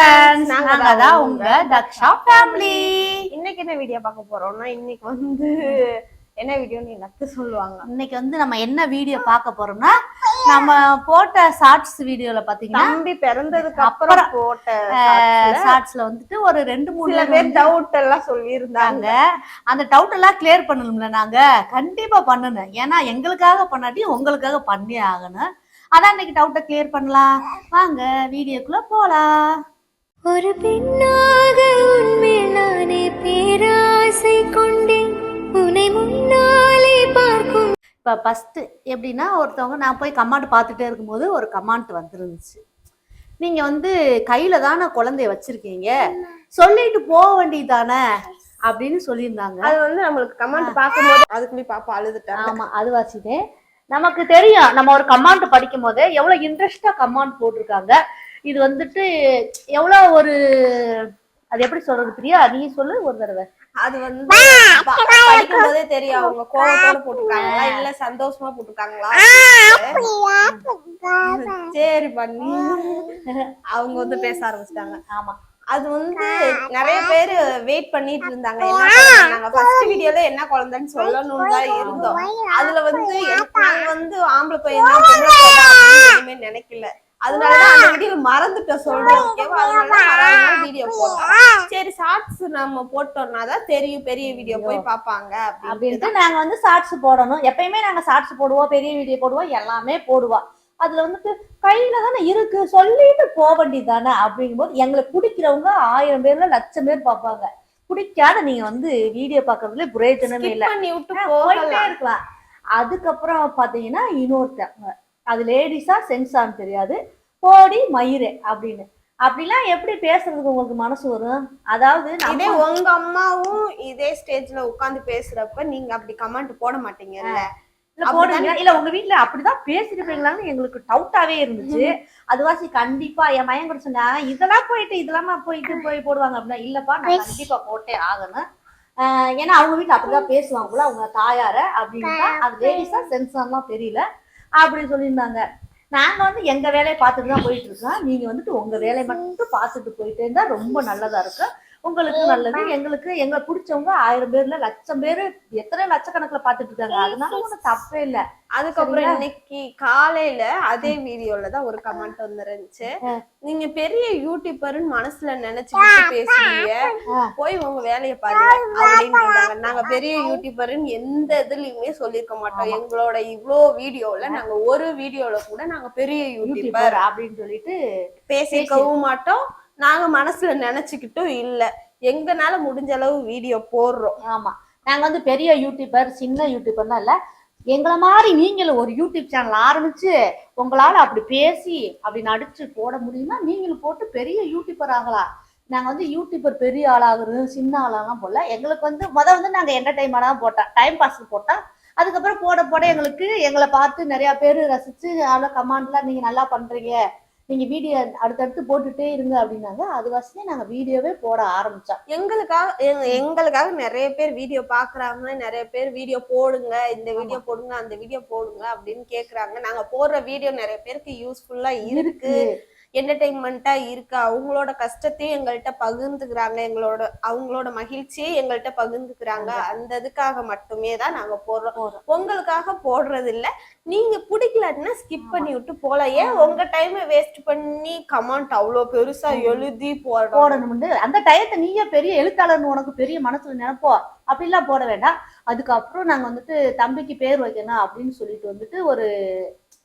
Friends நாங்க தான் உங்க தக்ஷா ஃபேமிலி இன்னைக்கு என்ன வீடியோ பார்க்க போறோம்னா இன்னைக்கு வந்து என்ன வீடியோன்னு அத்தை சொல்லுவாங்க. இன்னைக்கு வந்து நம்ம என்ன வீடியோ பார்க்க போறோம்னா நம்ம போட்ட ஷார்ட்ஸ் வீடியோல பாத்தீங்கன்னா தம்பி பிறந்ததுக்கு அப்புறம் போட்ட ஷார்ட்ஸ்ல வந்துட்டு ஒரு ரெண்டு மூணு பேர் டவுட் எல்லாம் சொல்லி இருந்தாங்க இருந்தாங்க அந்த டவுட் எல்லாம் கிளியர் பண்ணணும்ல நாங்க. கண்டிப்பா பண்ணணும். ஏன்னா எங்களுக்காக பண்ணாட்டி உங்களுக்காக பண்ணி ஆகணும். அதான் இன்னைக்கு டவுட்டை கிளியர் பண்ணலாம். வாங்க வீடியோக்குள்ள போலாம். ஒரு பெண்ணாக உன்மேல் நானே பேராசை கொண்டேன். உன்னை முன்னாலே பார்க்கும். இப்போ ஃபஸ்ட்டு எப்படின்னா ஒருத்தவங்க நான் போய் கமாண்ட் பார்த்துட்டே இருக்கும்போது ஒரு கமாண்ட் வந்துருந்துச்சு. நீங்கள் வந்து கையில் தானே குழந்தைய வச்சுருக்கீங்க? சொல்லிட்டு போக வேண்டியதானே அப்படின்னு சொல்லியிருந்தாங்க. அது வந்து நம்மளுக்கு கமெண்ட் பார்க்கும்போது அதுக்குள்ளே பாப்பா அழுதுட்டாங்க ஆமாம் அது வாசிட்டேன் நமக்கு தெரியும். நம்ம ஒரு கமாண்ட் படிக்கும் போது எவ்வளோ இன்ட்ரெஸ்டாக கமாண்ட் போட்டிருக்காங்க. இது வந்துட்டு எவ்வளோ ஒரு அது எப்படி சொல்றது பிரியா? நீ சொல்லு ஒரு தடவை. அது வந்து படிக்கும் போதே தெரியும். அவங்க கோவத்தோட போட்டிருக்காங்களா? இல்ல சந்தோஷமா போட்டிருக்காங்களா? சரி பண்ணி. அவங்க வந்து பேச ஆரம்பிச்சிட்டாங்க. ஆமா. அது வந்து நிறைய பேர் வெயிட் பண்ணிட்டு இருந்தாங்க? நாங்க ஃபர்ஸ்ட் வீடியோல என்ன குழந்தைன்னு சொல்லணும்னு தான் இருந்தோம். அதுல வந்து நாங்க வந்து ஆம்பளை பையன் நினைக்கல. அதனாலதான் சொல்றதுக்கே அதனால வீடியோ போட்டோம் சரி ஷார்ட்ஸ் நம்ம போட்டோம்னா தான் தெரியும் பெரிய வீடியோ போய் பாப்பாங்க அப்படின்ட்டு நாங்க வந்து ஷார்ட்ஸ் போடணும். எப்பயுமே நாங்க ஷார்ட்ஸ் போடுவோம் பெரிய வீடியோ போடுவோம் எல்லாமே போடுவோம் அதுல வந்துட்டு கையில தானே இருக்கு சொல்லிட்டு போக வேண்டியதானே அப்படிங்கும்போது எங்களுக்கு பிடிக்கிறவங்க ஆயிரம் பேர்ல லட்சம் பேர் பார்ப்பாங்க. பிடிக்காத நீங்க வந்து வீடியோ பார்க்கறதுல பிரயோஜனமே இல்ல. போயிட்டே இருக்கலாம். அதுக்கப்புறம் பாத்தீங்கன்னா இன்னொருத்தவங்க அது லேடிஸா சென்ஸான்னு தெரியாது. போடி மயிரே அப்படின்னு. அப்படிலாம் எப்படி பேசுறதுக்கு உங்களுக்கு மனசு வரும்? அதாவது இதே உங்க அம்மாவும் இதே ஸ்டேஜ்ல உட்கார்ந்து பேசுறப்ப நீங்க அப்படி கமெண்ட் போட மாட்டீங்கல்ல? இல்ல போடுங்க. இல்ல உங்க வீட்ல அப்படிதான் பேசிருப்பீங்களான்னு எங்களுக்கு டவுட்டாவே இருந்துச்சு. அதுவாசி கண்டிப்பா என் மயன் கூட சொன்னா இதெல்லாம் போயிட்டு இதெல்லாமா போயிட்டு போய் போடுவாங்க அப்படின்னா இல்லப்பா நான் கண்டிப்பா போட்டே ஆகணும். ஏன்னா அவங்க வீட்ல அப்படிதான் பேசுவாங்களா அவங்க தாயார அப்படின்னா அது லேடிஸா சென்சார்லாம் தெரியல. அப்படின்னு சொல்லியிருந்தாங்க. நாங்கள் வந்து எங்கள் வேலையை பார்த்துட்டு தான் போயிட்டு இருக்கோம். நீங்கள் வந்துட்டு உங்கள் வேலையை மட்டும் பார்த்துட்டு போயிட்டே இருந்தால் ரொம்ப நல்லதாக இருக்கும். உங்களுக்கு நல்லது எங்களுக்கு எங்களை பிடிச்சவங்க ஆயிரம் பேர்ல லட்சம் பேர் எத்தனை லட்சக்கணக்குல பார்த்துட்டு இருக்காங்க அதனால ஒன்றும் தப்பே இல்ல. அதுக்கப்புறம்? இன்னைக்கு காலையில அதே வீடியோல தான் ஒரு கமெண்ட் வந்துருந்துச்சு. நீங்க பெரிய யூடியூபர்னு மனசுல நினைச்சுக்கிட்டு பேசுறீங்க. போய் உங்க வேலையை பாருங்க அப்படின்னு நாங்க பெரிய யூடியூபர்னு எந்த இதுலயுமே சொல்லிருக்க மாட்டோம். எங்களோட இவ்ளோ வீடியோல நாங்க ஒரு வீடியோல கூட நாங்க பெரிய யூடியூபர் அப்படின்னு சொல்லிட்டு பேசிக்கவும் மாட்டோம். நாங்க மனசுல நினைச்சுக்கிட்டும் இல்ல. எங்கனால முடிஞ்ச அளவு வீடியோ போடுறோம். ஆமா. நாங்க வந்து பெரிய யூடியூபர் சின்ன யூடியூபர்லாம் இல்ல. எங்களை மாதிரி நீங்களும் ஒரு யூடியூப் சேனல் ஆரம்பிச்சு உங்களால அப்படி பேசி அப்படி நடிச்சு போட முடியுமா நீங்களும் போட்டு பெரிய யூடியூபர் ஆகலாம். நாங்கள் வந்து யூடியூபர் பெரிய ஆளாகிறது சின்ன ஆளாலாம் போடல. எங்களுக்கு வந்து முத வந்து நாங்கள் என்டர்டைன்மெண்ட் தான் போட்டோம். டைம் பாஸ் போட்டோம். அதுக்கப்புறம் போட போட எங்களுக்கு எங்களை பார்த்து நிறையா பேர் ரசித்து அவ்வளோ கமாண்ட்லாம் நீங்கள் நல்லா பண்ணுறீங்க நீங்க வீடியோ அடுத்தடுத்து போட்டுட்டே இருங்க அப்படின்னாங்க. அது வசதி நாங்க வீடியோவே போட ஆரம்பிச்சோம். எங்களுக்காக எங்க- எங்களுக்காக நிறைய பேர் வீடியோ பாக்குறாங்க நிறைய பேர் வீடியோ போடுங்க இந்த வீடியோ போடுங்க அந்த வீடியோ போடுங்க அப்படின்னு கேக்குறாங்க. நாங்க போடுற வீடியோ நிறைய பேருக்கு யூஸ்ஃபுல்லா இருக்கு. என்டர்டைன்மெண்ட்டா இருக்கு. அவங்களோட கஷ்டத்தையும் எங்கள்கிட்ட பகிர்ந்துக்கிறாங்க. எங்களோட அவங்களோட மகிழ்ச்சியை எங்கள்கிட்ட பகிர்ந்துக்கிறாங்க. அந்த இதுக்காக மட்டுமே தான் நாங்க போடுறோம். உங்களுக்காக போடுறது இல்ல நீங்க பிடிக்கலன்னா ஸ்கிப் பண்ணி விட்டு போலாம். ஏன் உங்க டைமை வேஸ்ட் பண்ணி கமெண்ட் அவ்வளவு பெருசா எழுதி போடணும்னு. அந்த டயத்தை நீயே பெரிய எழுத்தாளர்னு உனக்கு பெரிய மனசுல நினைப்போ? அப்படிலாம் போட வேண்டாம். அதுக்கப்புறம் நாங்க வந்துட்டு தம்பிக்கு பேர் வைக்கணும் அப்படின்னு சொல்லிட்டு வந்துட்டு ஒரு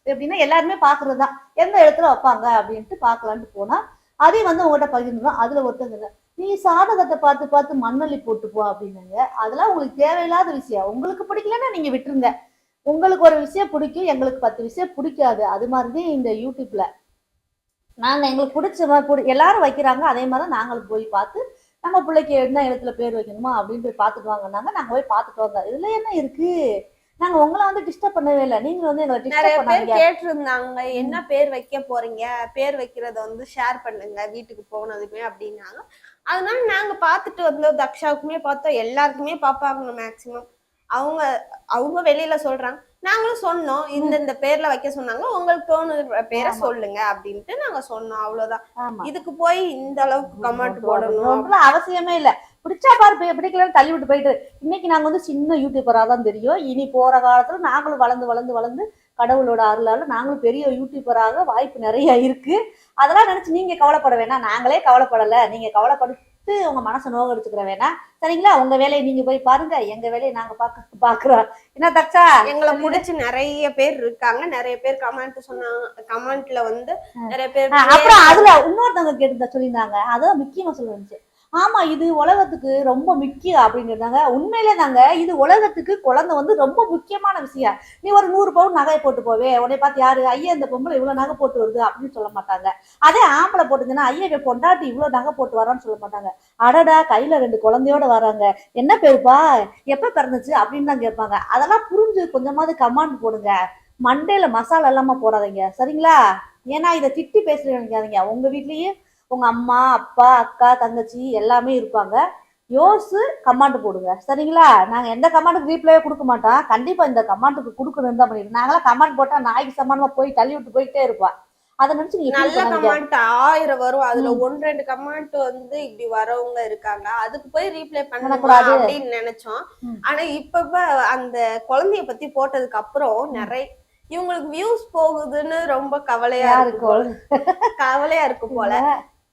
எப்படின்னா எல்லாருமே பாக்குறது தான் எந்த இடத்துல வைப்பாங்க அப்படின்ட்டு பார்க்கலான்ட்டு போனா அதையும் வந்து உங்கள்கிட்ட பகிர்ந்துடும் அதுல ஒருத்தங்க நீ சாதகத்தை பார்த்து பார்த்து மண்ணள்ளி போட்டு போ அப்படின்னாங்க. அதெல்லாம் உங்களுக்கு தேவையில்லாத விஷயம். உங்களுக்கு பிடிக்கலன்னா நீங்க விட்டுருங்க. உங்களுக்கு ஒரு விஷயம் பிடிக்கும் எங்களுக்கு பத்து விஷயம் பிடிக்காது. அது மாதிரிதான் இந்த யூடியூப்ல நாங்க எங்களுக்கு பிடிச்ச மாதிரி பிடி- எல்லாரும் வைக்கிறாங்க அதே மாதிரி தான் நாங்களும் போய் பார்த்து நம்ம பிள்ளைக்கு என்ன இடத்துல பேர் வைக்கணுமா அப்படின்னு போய் பார்த்துட்டு வாங்கினாங்க நாங்க போய் பார்த்துட்டு வந்தோம். இதுல என்ன இருக்கு? நாங்க உங்களை வந்து டிஸ்டர்ப் பண்ணவே இல்லை. நீங்க வந்து எங்களை நிறைய டிஸ்டர்ப் பேர் பண்ணாங்க கேட்டிருந்தாங்க. என்ன பேர் வைக்க போறீங்க? பேர் வைக்கிறத வந்து ஷேர் பண்ணுங்க. வீட்டுக்கு போனதுமே அப்படின்னாங்க. அதனால நாங்க பார்த்துட்டு வந்தோம். தக்ஷாவுக்குமே பார்த்தோம். எல்லாருக்குமே பார்ப்பாங்க மேக்சிமம் அவங்க அவங்க வெளியில சொல்றாங்க. நாங்களும் சொன்னோம் இந்த இந்த பேர்ல வைக்க சொன்னாங்க உங்களுக்கு தோணுற பேரை. சொல்லுங்க அப்படின்ட்டு நாங்க சொன்னோம் அவ்வளவுதான். இதுக்கு போய் இந்த அளவுக்கு கமெண்ட் போடணும் அவசியமே இல்ல. பிடிச்சா பாரு பிடிக்கலன்னு தள்ளி விட்டு போயிட்டு இன்னைக்கு நாங்க வந்து சின்ன யூடியூபரா தான் தெரியும். இனி போற காலத்துல நாங்களும் வளர்ந்து வளர்ந்து வளர்ந்து கடவுளோட அருளால நாங்களும் பெரிய யூடியூபராக வாய்ப்பு நிறைய இருக்கு. அதெல்லாம் நினைச்சு நீங்க கவலைப்பட வேணாம். நாங்களே கவலைப்படல. நீங்க கவலைப்படுத்து உங்க மனசை நோகடிச்சுக்கிற வேணாம் சரிங்களா? உங்க வேலையை நீங்க போய் பாருங்க. எங்க வேலையை நாங்க பாக்க பாக்குறோம். என்ன தச்சா எங்களை பிடிச்சு நிறைய பேர் இருக்காங்க. நிறைய பேர் கமெண்ட் சொன்னாங்க கமெண்ட்ல வந்து நிறைய பேர் அப்புறம் அதுல இன்னொருத்தவங்க கேட்டு சொல்லியிருந்தாங்க. அதான் முக்கியமா சொல்லுச்சு ஆமாம் இது உலகத்துக்கு ரொம்ப முக்கியம் அப்படிங்கிறாங்க உண்மையிலே தாங்க இது உலகத்துக்கு குழந்தை வந்து ரொம்ப முக்கியமான விஷயம். நீ ஒரு நூறு பவுன் நகையை போட்டு போவே. உடனே பார்த்து யாரு? ஐயா இந்த பொம்பளை இவ்வளோ நகை போட்டு வருது அப்படின்னு சொல்ல மாட்டாங்க. அதே ஆம்பளை போட்டுச்சுன்னா ஐயா கொண்டாட்டி பொண்டாட்டி நகை போட்டு வரான்னு சொல்ல மாட்டாங்க. அடடா கையில் ரெண்டு குழந்தையோட வராங்க. என்ன பேருப்பா? எப்போ பிறந்துச்சு? அப்படின்னு தான் கேட்பாங்க. அதெல்லாம் புரிஞ்சு கொஞ்சமாவது கமாண்ட் போடுங்க. மண்டையில் மசாலா இல்லாமல் போடாதீங்க. சரிங்களா? ஏன்னா இதை திட்டி பேசுறேன்னு நினைக்காதீங்க. வீட்லேயே உங்க அம்மா அப்பா அக்கா தங்கச்சி எல்லாமே இருப்பாங்க. யோசிச்சு கமாண்ட் போடுங்க. சரிங்களா? நாங்க எந்த கமாண்டுக்கு ரீப்ளே கொடுக்க மாட்டோம். கண்டிப்பா இந்த கமாண்டுக்கு கொடுக்கணும் தான் பண்ணிட்டு நாங்களாம் கமாண்ட் போட்டா நாய்க்கு சமானமா போய் தள்ளி விட்டு போயிட்டே இருப்போம் அதை நினைச்சு நீங்க நல்ல. கமெண்ட் ஆயிரம் வரும். அதுல ஒன்று ரெண்டு கமெண்ட் வந்து இப்படி வரவங்க இருக்காங்க. அதுக்கு போய் ரீப்ளை பண்ணக்கூடாது. அப்படின்னு நினைச்சோம். ஆனா இப்ப அந்த குழந்தைய பத்தி போட்டதுக்கு அப்புறம் நிறைய இவங்களுக்கு வியூஸ் போகுதுன்னு ரொம்ப கவலையா இருக்கு போல. யாருக்கு கவலையா இருக்கு போல.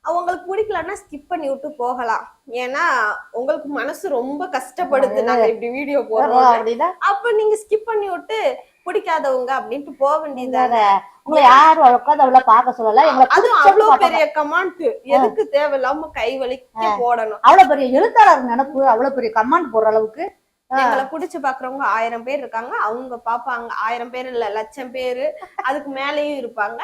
அவங்களுக்கு பிடிக்கலன்னா ஸ்கிப் பண்ணி விட்டு போகலாம். ஏன்னா உங்களுக்கு மனசு ரொம்ப கஷ்டப்படுது. நாங்க இப்படி வீடியோ போடுறோம் அப்படின்னா? அப்ப நீங்க ஸ்கிப் பண்ணி விட்டு பிடிக்காதவங்க அப்படின்ட்டு போக வேண்டியதுதானே உங்களை யாரும் உட்காந்து அவ்வளவு பார்க்க சொல்லல. அது அவ்வளவு. பெரிய கமெண்ட் எதுக்கு தேவையில்லாம கை வலிக்க போடணும். அவ்வளவு பெரிய எழுத்தாளர் நினப்பு அவ்வளவு பெரிய கமாண்ட் போடுற அளவுக்கு எங்களை புடிச்சு பாக்குறவங்க ஆயிரம் பேர் இருக்காங்க. அவங்க பாப்பாங்க ஆயிரம் பேர் இல்ல லட்சம் பேரு. அதுக்கு மேலயும் இருப்பாங்க.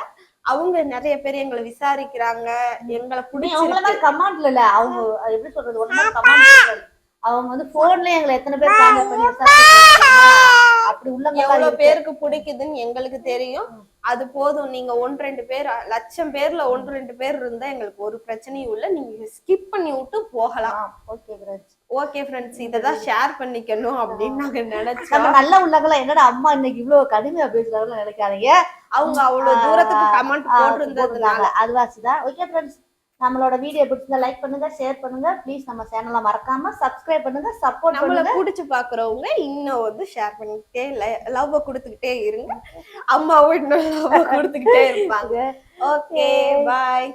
அவங்க நிறைய பேர் எங்களை விசாரிக்கிறாங்க எங்களை அவங்கள பிடிச்சி மாதிரி கமாண்ட்ல இல்ல. அவங்க எப்படி சொல்றது? மாதிரி கமாண்ட் அவங்க வந்து போன்ல எங்களை எத்தனை பேர் கான்டாக்ட் பண்ணி. அப்படி உள்ளவங்க எவ்வளவு பேருக்கு பிடிக்குதுன்னு எங்களுக்கு தெரியும். அது போதும். நீங்க ஒன்று ரெண்டு பேர் லட்சம் பேர்ல ஒன்று ரெண்டு பேர் இருந்தா எங்களுக்கு ஒரு பிரச்சனையும் இல்ல. நீங்க ஸ்கிப் பண்ணி விட்டு போகலாம். ஓகே ஃப்ரெண்ட்ஸ் ஃப்ரெண்ட்ஸ் இததான் ஷேர் பண்ணிக்கணும் அப்படின்னு நாங்க நம்ம நினைச்சோம் நல்ல உள்ளவங்களா என்னடா அம்மா இன்னைக்கு இவ்வளவு கடுமையா பேசுறாங்கன்னு நினைக்காதீங்க. அவங்க அவ்வளவு தூரத்துக்கு கமெண்ட் போட்டிருந்ததுனால. போட்டிருந்தாங்க. அதுவாசிதான் ஓகே ஃப்ரெண்ட்ஸ் நம்மளோட வீடியோ பிடிச்சிருந்தா லைக் பண்ணுங்க ஷேர் பண்ணுங்க. ப்ளீஸ் நம்ம சேனலை மறக்காம சப்ஸ்கிரைப் பண்ணுங்க சப்போர்ட் நம்மள புடிச்சு பாக்குறவங்க இன்னும் வந்து ஷேர் பண்ணிக்கிட்டே லவ் கொடுத்துக்கிட்டே இருங்க. அம்மாவும் இன்னும் லவ் கொடுத்துக்கிட்டே இருப்பாங்க. Okay bye